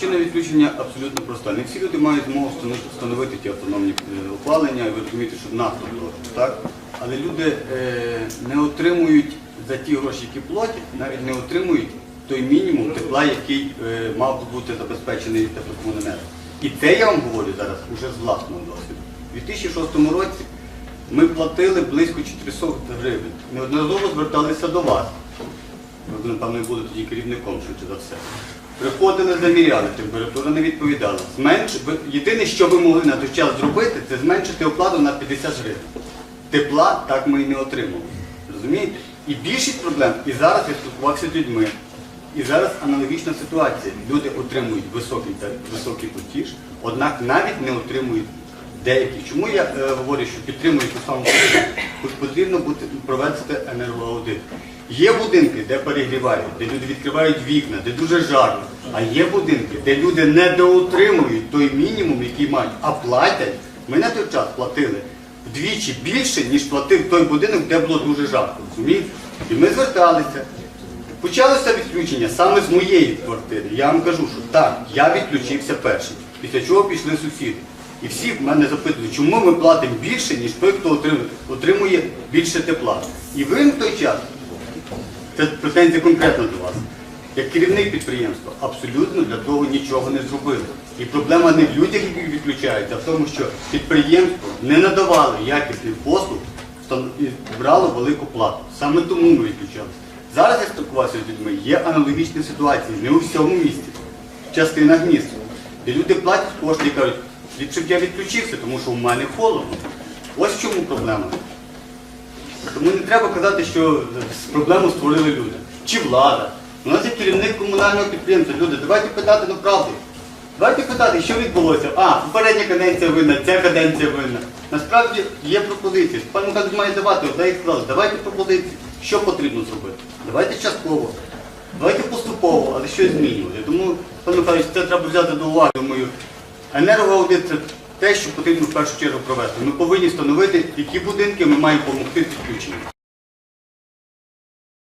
Причина відключення абсолютно проста. Не всі люди мають змогу встановити- ті автономні е, опалення, і розумієте, що дорого, так? Але люди е, не отримують за ті гроші, які платять, навіть не отримують той мінімум тепла, який е, мав бути забезпечений теплокомуненерго. І це я вам говорю зараз уже з власного досвіду. У 2006 році ми платили близько 400 гривень. Неодноразово зверталися до вас. Ви, напевно, були тоді керівником, швидше за все. Приходили, заміряли, температура не відповідала. Зменш... Єдине, що ви могли на той час зробити, це зменшити оплату на 50 гривень. Тепла так ми і не отримали. Розумієте? І більшість проблем, і зараз я спілкувався з людьми, і зараз аналогічна ситуація. Люди отримують високий, високий платіж, однак навіть не отримують деяких. Чому я е, говорю, що підтримую ту саму позицію? Потрібно бути, провести енергоаудит. Є будинки, де перегрівають, де люди відкривають вікна, де дуже жарко. А є будинки, де люди недоотримують той мінімум, який мають, а платять. Ми на той час платили вдвічі більше, ніж платив той будинок, де було дуже жарко. Розумієте? І ми зверталися. Почалося відключення саме з моєї квартири. Я вам кажу, що так, я відключився перший. Після чого пішли сусіди. І всі в мене запитують, чому ми платимо більше, ніж той, хто отримує, більше тепла. І ви на той час, це претензія конкретно до вас, як керівник підприємства, абсолютно для того нічого не зробили. І проблема не в людях, які відключаються, а в тому, що підприємство не надавало якісних послуг і брало велику плату. Саме тому ми відключалися. Зараз я спілкувався з людьми, є аналогічні ситуації, не у всьому місті, в частинах міста, де люди платять кошти і кажуть, б я відключився, тому що в мене холодно. Ось в чому проблема. Тому не треба казати, що проблему створили люди. Чи влада. У нас є керівник комунального підприємства. Люди, давайте питати на правду. Давайте питати, що відбулося. А, попередня каденція винна, ця каденція винна. Насправді є пропозиції. Пан Михайлович має давати, я їх сказав, давайте пропозиції, що потрібно зробити. Давайте частково, давайте поступово, але щось змінювати. Тому, пан Михайлович, це треба взяти до уваги. Думаю, енергоаудит це те, що потрібно в першу чергу провести. Ми повинні встановити, які будинки ми маємо допомогти з підключенням.